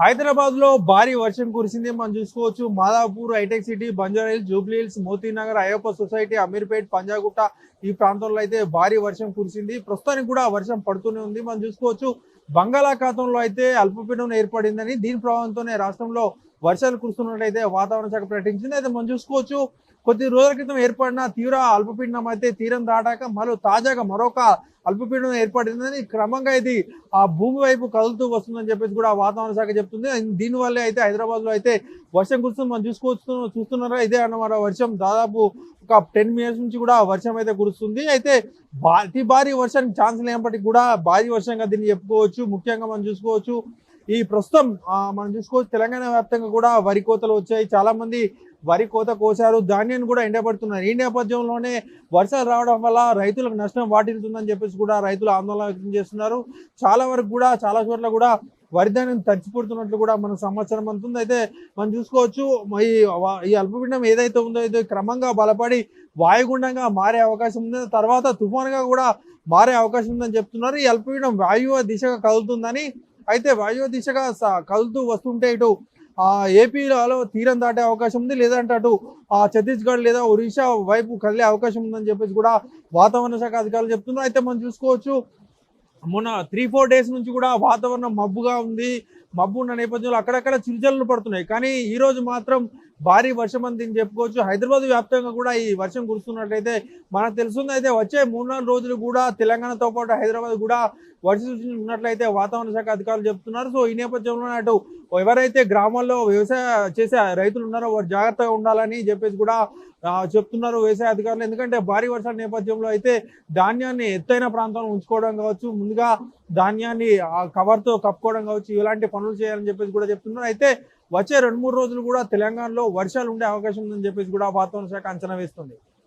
హైదరాబాద్లో భారీ వర్షం కురిసింది. మనం చూసుకోవచ్చు Madhapur Hitec City Banjara Hills Jubilee Hills Motinagar Ayyappa Society Ameerpet Panjagutta ఈ ప్రాంతంలో అయితే భారీ వర్షం కురిసింది. ప్రస్తుతానికి కూడా వర్షం పడుతూనే ఉంది. మనం చూసుకోవచ్చు బంగాళాఖాతంలో అయితే అల్పపీడనం ఏర్పడిందని దీని ప్రభావంతోనే రాష్ట్రంలో వర్షాలు కురుస్తున్నట్లయితే వాతావరణ శాఖ ప్రకటించింది. అయితే మనం చూసుకోవచ్చు కొద్ది రోజుల క్రితం ఏర్పడిన తీవ్ర అల్పపీడనం అయితే తీరం దాటాక మరో తాజాగా మరొక అల్పపీడనం ఏర్పడిందని క్రమంగా ఇది ఆ భూమి వైపు కదులుతూ వస్తుందని చెప్పేసి కూడా వాతావరణ శాఖ చెప్తుంది. దీనివల్లే అయితే హైదరాబాద్లో అయితే వర్షం కురుస్తుంది. మనం చూసుకోవచ్చు చూస్తున్నారా? ఇదే అన్నమాట. వర్షం దాదాపు ఒక టెన్ మినిట్స్ నుంచి కూడా వర్షం అయితే కురుస్తుంది. అయితే భా- అతి భారీ వర్షానికి ఛాన్స్ లేనప్పటికీ కూడా భారీ వర్షంగా దీన్ని చెప్పుకోవచ్చు. ముఖ్యంగా మనం చూసుకోవచ్చు ఈ ప్రస్తుతం మనం చూసుకోవచ్చు తెలంగాణ వ్యాప్తంగా కూడా వరి కోతలు వచ్చాయి. చాలా మంది వరి కోత కోసారు. ధాన్యాన్ని కూడా ఎండబడుతున్నారు. ఈ నేపథ్యంలోనే వర్షాలు రావడం వల్ల రైతులకు నష్టం వాటిల్తుందని చెప్పేసి కూడా రైతులు ఆందోళన వ్యక్తం చేస్తున్నారు. చాలా వరకు కూడా చాలా చోట్ల కూడా వరి ధాన్యం తడిచిపోతున్నట్లు కూడా మన సమాచారం అందుతుంది. అయితే మనం చూసుకోవచ్చు ఈ ఈ అల్పపీడనం ఏదైతే ఉందో ఇది క్రమంగా బలపడి వాయుగుండంగా మారే అవకాశం ఉంది. తర్వాత తుఫానుగా కూడా మారే అవకాశం ఉందని చెప్తున్నారు. ఈ అల్పపీడనం వాయువ దిశగా కదులుతుందని అయితే వాయువ్య దిశగా కదులుతూ వస్తుంటే ఇటు ఆ ఏపీలో తీరం దాటే అవకాశం ఉంది. లేదంటే అటు ఆ ఛత్తీస్గఢ్ లేదా ఒరిస్సా వైపు కదిలే అవకాశం ఉందని చెప్పేసి కూడా వాతావరణ శాఖ అధికారులు చెప్తున్నారు. అయితే మనం చూసుకోవచ్చు మొన్న త్రీ ఫోర్ డేస్ నుంచి కూడా వాతావరణం మబ్బుగా ఉంది. మబ్బు ఉన్న నేపథ్యంలో అక్కడక్కడ చిరుజల్లు పడుతున్నాయి. కానీ ఈ రోజు మాత్రం భారీ వర్షం అని దీన్ని చెప్పుకోవచ్చు. హైదరాబాద్ వ్యాప్తంగా కూడా ఈ వర్షం కురుస్తున్నట్లయితే మనకు తెలుస్తుంది. అయితే వచ్చే మూడు నాలుగు రోజులు కూడా తెలంగాణతో పాటు హైదరాబాద్ కూడా వర్ష సూచనలు ఉన్నట్లయితే వాతావరణ శాఖ అధికారులు చెప్తున్నారు. సో ఈ నేపథ్యంలో అటు ఎవరైతే గ్రామాల్లో వ్యవసాయ చేసే రైతులు ఉన్నారో వారు జాగ్రత్తగా ఉండాలని చెప్పేసి కూడా చెప్తున్నారు వ్యవసాయ అధికారులు. ఎందుకంటే భారీ వర్షాల నేపథ్యంలో అయితే ధాన్యాన్ని ఎత్తైన ప్రాంతంలో ఉంచుకోవడం కావచ్చు ముందుగా ధాన్యాన్ని కవర్తో కప్పుకోవడం కావచ్చు ఇలాంటి పనులు చేయాలని చెప్పేసి కూడా చెప్తున్నారు. అయితే వచ్చే రెండు మూడు రోజులు కూడా తెలంగాణలో వర్షాలు ఉండే అవకాశం ఉందని చెప్పేసి కూడా వాతావరణ శాఖ అంచనా వేస్తుంది.